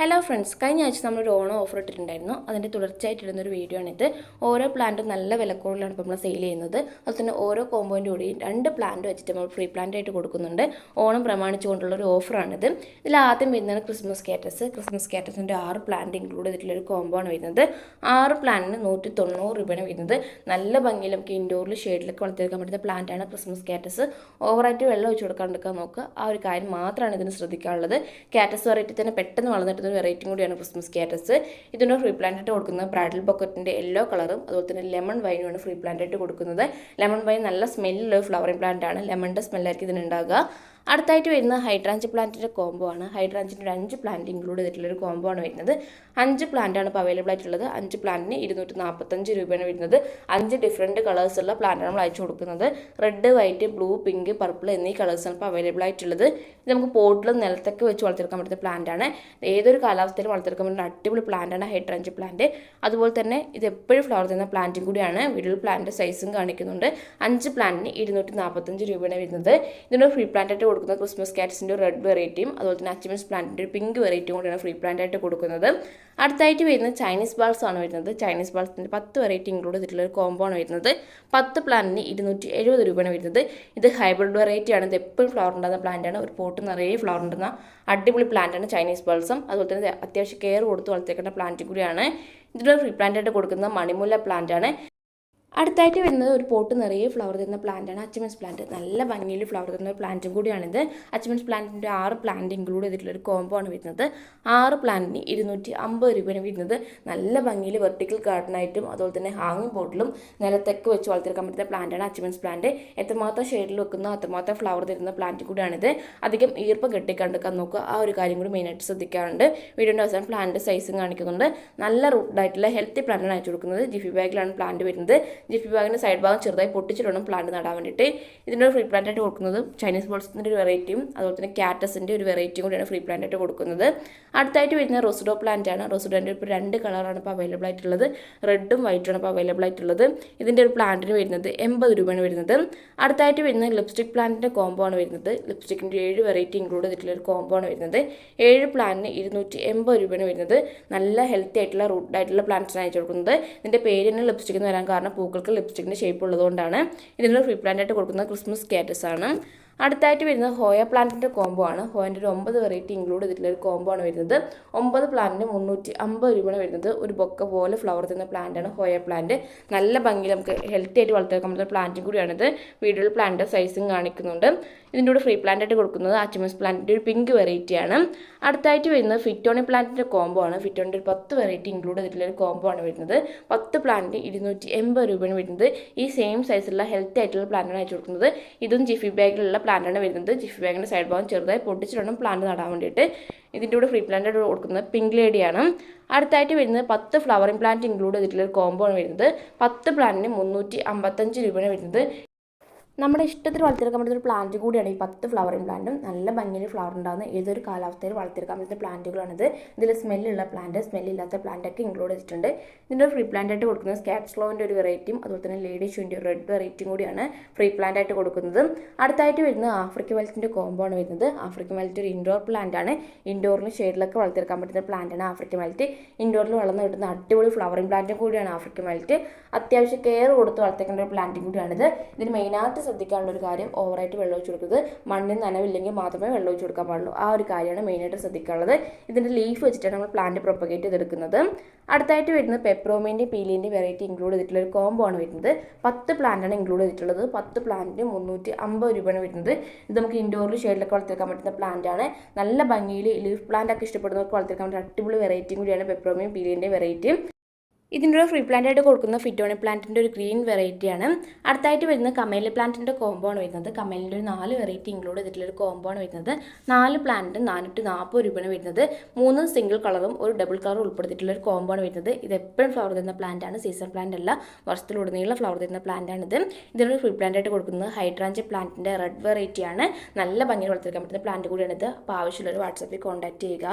Hello friends കഴിഞ്ഞ ആഴ്ച നമ്മൾ ഒരു ഓണം ഓഫർ ഇട്ടിട്ടുണ്ടായിരുന്നു. അതിന്റെ തുടർച്ചയായിട്ട് ഇടുന്നൊരു വീഡിയോ ആണിത്. ഓരോ പ്ലാന്റും നല്ല വിലക്കുറവിലാണ് ഇപ്പോൾ നമ്മൾ സെയിൽ ചെയ്യുന്നത്. അതുപോലെ ഓരോ കോമ്പോന്റെ കൂടി രണ്ട് പ്ലാന്റ് വെച്ചിട്ട് നമ്മൾ ഫ്രീ പ്ലാന്റ് ആയിട്ട് കൊടുക്കുന്നുണ്ട്. ഓണം പ്രമാണിച്ചുകൊണ്ടുള്ള ഒരു ഓഫറാണിത് ഇതിൽ ആദ്യം വരുന്നതാണ് ക്രിസ്മസ് കാറ്റസ് ക്രിസ്മസ് കാറ്റസിന്റെ ആറ് പ്ലാന്റ് ഇൻക്ലൂഡ് ചെയ്തിട്ടുള്ളൊരു കോമ്പോ ആണ് വരുന്നത്. ആറ് പ്ലാന്റിന് നൂറ്റി തൊണ്ണൂറ് രൂപയാണ് വരുന്നത്. നല്ല ഭംഗിയിൽ നമുക്ക് ഇൻഡോറിൽ ഷെയ്ഡിലൊക്കെ വളർത്തിയെടുക്കാൻ പറ്റുന്ന പ്ലാന്റാണ് ക്രിസ്മസ് കാറ്റസ് ഓവറായിട്ട് വെള്ളം ഒഴിച്ചു കൊടുക്കാണ്ടിരിക്കാൻ നോക്കുക. ആ ഒരു കാര്യം മാത്രമാണ് ഇതിന് ശ്രദ്ധിക്കാനുള്ളത്. കാറ്റസ് വെറൈറ്റി തന്നെ പെട്ടെന്ന് വളർന്നിട്ട് ഒരു വെറൈറ്റിയും കൂടിയാണ് ക്രിസ്മസ് കാറ്റസ് ഇതിന്റെ ഫ്രീ പ്ലാന്റായിട്ട് കൊടുക്കുന്നത് ബ്രാഡൽ ബക്കറ്റിന്റെ യെല്ലോ കളറും അതുപോലെ തന്നെ ലെമൺ വൈനുമാണ് ഫ്രീ പ്ലാന്റായിട്ട് കൊടുക്കുന്നത്. ലെമൺ വൈൻ നല്ല സ്മെല്ലുള്ള ഫ്ലവറിംഗ് പ്ലാന്റ് ആണ്. ലെമണിന്റെ സ്മെല്ലായിരിക്കും ഇതിനുണ്ടാകുക അടുത്തായിട്ട് വരുന്നത് ഹൈഡ്രാഞ്ച് പ്ലാന്റിന്റെ കോംബോ ആണ്. ഹൈഡ്രാഞ്ചിന്റെ അഞ്ച് പ്ലാന്റ് ഇൻക്ലൂഡ് ചെയ്തിട്ടുള്ള ഒരു കോംബോ ആണ് വരുന്നത്. അഞ്ച് പ്ലാന്റ് ആണ് ഇപ്പോൾ അവൈലബിൾ ആയിട്ടുള്ളത്. അഞ്ച് പ്ലാന്റിന് ഇരുന്നൂറ്റി നാൽപ്പത്തഞ്ച് രൂപയാണ് വരുന്നത്. അഞ്ച് ഡിഫറെന്റ് കളേഴ്സുള്ള പ്ലാന്റാണ് നമ്മൾ അയച്ചു കൊടുക്കുന്നത്. Red white blue pink purple എന്നീ കളേഴ്സാണ് ഇപ്പോൾ അവൈലബിൾ ആയിട്ടുള്ളത്. ഇത് നമുക്ക് പോട്ടിലും നിലത്തൊക്കെ വെച്ച് വളർത്തിയെടുക്കാൻ പറ്റുന്ന പ്ലാന്റ് ആണ്. ഏതൊരു കാലാവസ്ഥയിലും വളർത്തിയെടുക്കാൻ പറ്റുന്ന അടിപൊളി പ്ലാന്റ് ആണ് ഹൈഡ്രാഞ്ച് പ്ലാന്റ് അതുപോലെ തന്നെ ഇത് എപ്പോഴും ഫ്ലവർ തരുന്ന പ്ലാന്റും കൂടിയാണ്. വീട്ടിൽ പ്ലാന്റ് സൈസും കാണിക്കുന്നുണ്ട്. അഞ്ച് പ്ലാന്റിന് ഇരുന്നൂറ്റി നാൽപ്പത്തഞ്ച് രൂപയാണ് വരുന്നത്. ഇതിനൊരു ഫ്രീ പ്ലാന്റ് ആയിട്ട് കൊടുക്കുന്നത്. ക്രിസ്മസ് കാറ്റ്സിന്റെ റെഡ് വെറൈറ്റിയും അതുപോലെ തന്നെ അച്ചിമൻസ് പ്ലാന്റിന്റെ ഒരു പിങ്ക് വെറൈറ്റിയും കൂടിയാണ് ഫ്രീ പ്ലാന്റ് ആയിട്ട് കൊടുക്കുന്നത്. അടുത്തായിട്ട് വരുന്നത് ചൈനീസ് ബാൾസ് ആണ് വരുന്നത്. ചൈനീസ് ബാൾസിന്റെ പത്ത് വെറൈറ്റി ഇൻക്ലൂഡ് ചെയ്തിട്ടുള്ള ഒരു കോമ്പോ ആണ് വരുന്നത്. പത്ത് പ്ലാന്റിന് ഇരുന്നൂറ്റി എഴുപത് രൂപയാണ് വരുന്നത്. ഇത് ഹൈബ്രിഡ് വെറൈറ്റി ആണ്. ഇത് എപ്പോഴും ഫ്ലവർ ഉണ്ടാകുന്ന പ്ലാന്റാണ് ഒരു പോട്ട് നിറയെ ഫ്ലവർ ഉണ്ടാകുന്ന അടിപൊളി പ്ലാന്റാണ് ചൈനീസ് ബാൾസും അതുപോലെ തന്നെ അത്യാവശ്യം കെയർ കൊടുത്ത് വളർത്തിയേക്കേണ്ട പ്ലാന്റ് കൂടിയാണ്. ഇതിലൊരു ഫ്രീ പ്ലാന്റ് ആയിട്ട് കൊടുക്കുന്ന മണിമുല്ല പ്ലാന്റ് ആണ്. അടുത്തായിട്ട് വരുന്നത് ഒരു പോട്ട് നിറയെ ഫ്ലവർ തരുന്ന പ്ലാന്റാണ് അച്ചമൻസ് പ്ലാന്റ് നല്ല ഭംഗിയിൽ ഫ്ലവർ തരുന്ന ഒരു പ്ലാന്റും കൂടിയാണിത്. അച്ചമൻസ് പ്ലാന്റിന്റെ ആറ് പ്ലാന്റ് ഇൻക്ലൂഡ് ചെയ്തിട്ടുള്ള ഒരു കോംബോ ആണ് വരുന്നത്. ആറ് പ്ലാന്റിന് ഇരുന്നൂറ്റി അമ്പത് രൂപയാണ് വരുന്നത്. നല്ല ഭംഗിയിൽ വെർട്ടിക്കൽ ഗാർഡനായിട്ടും അതുപോലെ തന്നെ ഹാങ്ങിങ് ബോട്ടിലും നിലത്തൊക്കെ വെച്ച് വളർത്തിയെടുക്കാൻ പറ്റുന്ന പ്ലാന്റാണ് അച്ചമൻസ് പ്ലാന്റ് എത്രമാത്രം ഷെയ്ഡിൽ വെക്കുന്ന അത്രമാത്രം ഫ്ലവർ തരുന്ന പ്ലാന്റ് കൂടിയാണിത്. അധികം ഈർപ്പം കെട്ടിക്കണ്ടെക്കാൻ നോക്കുക. ആ ഒരു കാര്യം കൂടി മെയിനായിട്ട് ശ്രദ്ധിക്കാറുണ്ട്. വീടിന്റെ അവസാനം പ്ലാന്റ് സൈസും കാണിക്കുന്നുണ്ട്. നല്ല റൂട്ടായിട്ടുള്ള ഹെൽത്തി പ്ലാന്റാണ് അയച്ചു കൊടുക്കുന്നത്. ജിഫി ബാഗിലാണ് പ്ലാന്റ് വരുന്നത്. ജിഫി ബാഗിന്റെ സൈഡ് ഭാഗം ചെറുതായി പൊട്ടിച്ചിട്ട് പ്ലാന്റ് നടാൻ വേണ്ടിയിട്ട്. ഇതിന്റെ ഫ്രീ പ്ലാന്റ് ആയിട്ട് കൊടുക്കുന്നത് ചൈനീസ് ബോൾസിന്റെ ഒരു വെറൈറ്റിയും അതുപോലെ തന്നെ കാറ്റസിന്റെ ഒരു വെറൈറ്റിയും കൂടിയാണ് ഫ്രീ പ്ലാന്റ് ആയിട്ട് കൊടുക്കുന്നത്. അടുത്തായിട്ട് വരുന്ന റോസിഡോ പ്ലാന്റ് ആണ്. റോസിഡോന്റെ ഇപ്പോൾ രണ്ട് കളറാണ് ഇപ്പോൾ അവൈലബിൾ ആയിട്ടുള്ളത്. റെഡും വൈറ്റും ആണ് ഇപ്പോൾ അവൈലബിൾ ആയിട്ടുള്ളത്. ഇതിന്റെ ഒരു പ്ലാന്റിന് വരുന്നത് എൺപത് രൂപയാണ് വരുന്നത്. അടുത്തായിട്ട് വരുന്ന ലിപ്സ്റ്റിക് പ്ലാന്റിന്റെ കോംബോ ആണ് വരുന്നത്. ലിപ്സ്റ്റിക്കിന്റെ ഏഴ് വെറൈറ്റി ഇൻക്ലൂഡ് ചെയ്തിട്ടുള്ള ഒരു കോംബോ ആണ് വരുന്നത്. ഏഴ് പ്ലാന്റിന് ഇരുന്നൂറ്റി എൺപത് രൂപയാണ് വരുന്നത്. നല്ല ഹെൽത്തി ആയിട്ടുള്ള റൂട്ട് ആയിട്ടുള്ള പ്ലാന്റ്സാണ് അയച്ചു കൊടുക്കുന്നത്. ഇതിന്റെ പേര് തന്നെ ലിപ്സ്റ്റിക് എന്ന് വരാൻ കാരണം പൂക്കൾക്ക് ലിപ്സ്റ്റിക്കിന്റെ ഷേപ്പ് ഉള്ളതുകൊണ്ടാണ് ഇതിനൊരു ഫ്രീ പ്ലാന്റ് ആയിട്ട് കൊടുക്കുന്നത് ക്രിസ്മസ് കാറ്റസ് ആണ്. അടുത്തായിട്ട് വരുന്നത് ഹോയ പ്ലാന്റിന്റെ കോംബോ ആണ്. ഹോയന്റെ ഒരു ഒമ്പത് വെറൈറ്റി ഇൻക്ലൂഡ് ചെയ്തിട്ടുള്ള ഒരു കോംബോ ആണ് വരുന്നത്. ഒമ്പത് പ്ലാന്റിന് മുന്നൂറ്റി അമ്പത് രൂപയാണ് വരുന്നത്. ഒരു ബൊക്ക പോലെ ഫ്ലവർ തരുന്ന പ്ലാന്റാണ് ഹോയ പ്ലാന്റ് നല്ല ഭംഗി നമുക്ക് ഹെൽത്തി ആയിട്ട് വളർത്തിയെടുക്കാൻ പറ്റുന്ന പ്ലാന്റും കൂടിയാണിത്. വീഡിയോയിൽ പ്ലാന്റ് സൈസും കാണിക്കുന്നുണ്ട്. ഇതിന്റെ കൂടെ ഫ്രീ പ്ലാന്റ് ആയിട്ട് കൊടുക്കുന്നത് ആച്ചിമസ് പ്ലാന്റിന്റെ ഒരു പിങ്ക് വെറൈറ്റിയാണ് അടുത്തായിട്ട് വരുന്നത് ഫിറ്റോണി പ്ലാന്റിന്റെ കോംബോ ആണ്. ഫിറ്റോണിന്റെ ഒരു പത്ത് വെറൈറ്റി ഇൻക്ലൂഡ് ചെയ്തിട്ടുള്ള ഒരു കോംബോ ആണ് വരുന്നത്. പത്ത് പ്ലാന്റ് ഇരുന്നൂറ്റി എൺപത് രൂപയാണ് വരുന്നത്. ഈ സെയിം സൈസുള്ള ഹെൽത്തി ആയിട്ടുള്ള പ്ലാന്റാണ് അയച്ചു കൊടുക്കുന്നത്. ഇതും ജിഫി ബാഗിലുള്ള പ്ലാന്റാണ് വരുന്നത്. ജിഫ് ബാഗിന്റെ സൈഡ് ഭാഗം ചെറുതായി പൊട്ടിച്ചിട്ടുണ്ട് പ്ലാന്റ് നടാൻ വേണ്ടിയിട്ട് ഇതിന്റെ കൂടെ ഫ്രീ പ്ലാന്റ് കൊടുക്കുന്നത് പിങ്ക് ലേഡിയാണ് അടുത്തായിട്ട് വരുന്നത് പത്ത് ഫ്ലവറിംഗ് പ്ലാന്റ് ഇൻക്ലൂഡ് ചെയ്തിട്ടുള്ള ഒരു കോംബോ ആണ് വരുന്നത്. പത്ത് പ്ലാന്റിന് മുന്നൂറ്റി അമ്പത്തഞ്ച് രൂപയാണ് വരുന്നത്. നമ്മുടെ ഇഷ്ടത്തിൽ വളർത്തിയെടുക്കാൻ പറ്റുന്ന ഒരു പ്ലാന്റ് കൂടിയാണ് ഈ പത്ത് ഫ്ലവറിങ് പ്ലാന്റും നല്ല ഭംഗിയിൽ ഫ്ലവർ ഉണ്ടാകുന്ന ഏതൊരു കാലാവസ്ഥയിൽ വളർത്തിയെടുക്കാൻ പറ്റുന്ന പ്ലാന്റുകളാണിത് ഇതിൽ സ്മെല്ലുള്ള പ്ലാന്റ് സ്മെല്ലില്ലാത്ത പ്ലാന്റൊക്കെ ഇൻക്ലൂഡ് ചെയ്തിട്ടുണ്ട്. ഇതിന്റെ ഫ്രീ പ്ലാന്റ് ആയിട്ട് കൊടുക്കുന്നത് സ്കാറ്റ് സ്ലോവിന്റെ ഒരു വെറൈറ്റിയും അതുപോലെ തന്നെ ലേഡി ഷൂന്റെ ഒരു റെഡ് വെറൈറ്റിയും കൂടിയാണ് ഫ്രീ പ്ലാന്റ് ആയിട്ട് കൊടുക്കുന്നത്. അടുത്തായിട്ട് വരുന്നത് ആഫ്രിക്ക വെൽറ്റിന്റെ കോംബോ ആണ് വരുന്നത്. ആഫ്രിക്കൻ വെൽറ്റ് ഒരു ഇൻഡോർ പ്ലാന്റ് ആണ്. ഇൻഡോറിന് ഷെയ്ഡിലൊക്കെ വളർത്തിയെടുക്കാൻ പറ്റുന്ന പ്ലാന്റ് ആണ് ആഫ്രിക്കൻ വെൽറ്റ് ഇൻഡോറിൽ വളർന്നു കിട്ടുന്ന അടിപൊളി ഫ്ലവറിംഗ് പ്ലാന്റും കൂടിയാണ് ആഫ്രിക്കൻ വെൽറ്റ് അത്യാവശ്യം കെയർ കൊടുത്ത് വളർത്തേക്കേണ്ട ഒരു പ്ലാന്റും കൂടിയാണിത്. ഇതിന് മെയിനായിട്ട് ശ്രദ്ധിക്കാനുള്ള ഒരു കാര്യം ഓവറായിട്ട് വെള്ളം ഒഴിച്ച് കൊടുക്കുന്നത് മണ്ണിൽ നനവില്ലെങ്കിൽ മാത്രമേ വെള്ളം ഒഴിച്ച് കൊടുക്കാൻ പാടുള്ളൂ. ആ ഒരു കാര്യമാണ് മെയിനായിട്ട് ശ്രദ്ധിക്കാനുള്ളത്. ഇതിന്റെ ലീഫ് വെച്ചിട്ടാണ് നമ്മൾ പ്ലാന്റ് പ്രൊപ്പഗേറ്റ് ചെയ്തെടുക്കുന്നത്. അടുത്തായിട്ട് വരുന്നത് പെപ്രോമിന്റെ പീലിന്റെ വെറൈറ്റി ഇൻക്ലൂഡ് ചെയ്തിട്ടുള്ള ഒരു കോംബോ ആണ് വരുന്നത്. പത്ത് പ്ലാന്റാണ് ഇൻക്ലൂഡ് ചെയ്തിട്ടുള്ളത്. പത്ത് പ്ലാന്റിന് മുന്നൂറ്റി അമ്പത് രൂപയാണ് വരുന്നത്. ഇത് നമുക്ക് ഇൻഡോറിൽ ഷെയ്ഡിലൊക്കെ വളർത്തിയെടുക്കാൻ പറ്റുന്ന പ്ലാന്റാണ് നല്ല ഭംഗിയിൽ ലീഫ് പ്ലാന്റ് ഒക്കെ ഇഷ്ടപ്പെടുന്നവർക്ക് വളർത്തിയെടുക്കാൻ പറ്റുന്ന അടിപൊളി വെറൈറ്റിയും കൂടിയാണ് പെപ്രോമിയും പീലിന്റെ വെറൈറ്റി ഇതിന്റെ ഫ്രീ പ്ലാന്റ് ആയിട്ട് കൊടുക്കുന്ന ഫിറ്റോണി പ്ലാന്റിന്റെ ഒരു ഗ്രീൻ വെറൈറ്റിയാണ് അടുത്തായിട്ട് വരുന്നത് കമേല പ്ലാന്റിന്റെ കോമ്പോ ആണ് വരുന്നത്. കമേലിന്റെ ഒരു നാല് വെറൈറ്റി ഇൻക്ലൂഡ് ചെയ്തിട്ടുള്ള ഒരു കോമ്പോ ആണ് വരുന്നത്. നാല് പ്ലാന്റ് നാനൂറ്റി നാൽപ്പത് രൂപയാണ് വരുന്നത്. മൂന്ന് സിംഗിൾ കളറും ഒരു ഡബിൾ കളറും ഉൾപ്പെടുത്തിയിട്ടുള്ള ഒരു കോമ്പോ ആണ് വരുന്നത്. ഇത് എപ്പോഴും ഫ്ലവർ തരുന്ന പ്ലാന്റ് ആണ്. സീസൺ പ്ലാന്റ് അല്ല. വർഷത്തിലുടനീളം ഫ്ലവർ തരുന്ന പ്ലാന്റ് ആണിത് ഇതിനൊരു ഫ്രീ പ്ലാന്റ് ആയിട്ട് കൊടുക്കുന്നത് ഹൈഡ്രാഞ്ച് പ്ലാന്റിന്റെ റെഡ് വെറൈറ്റിയാണ് നല്ല ഭംഗിയിൽ വളർത്തിയെടുക്കാൻ പറ്റുന്ന പ്ലാന്റ് കൂടിയാണിത് അപ്പോൾ ആവശ്യമുള്ളവർ വാട്സാപ്പിൽ കോൺടാക്ട് ചെയ്യുക.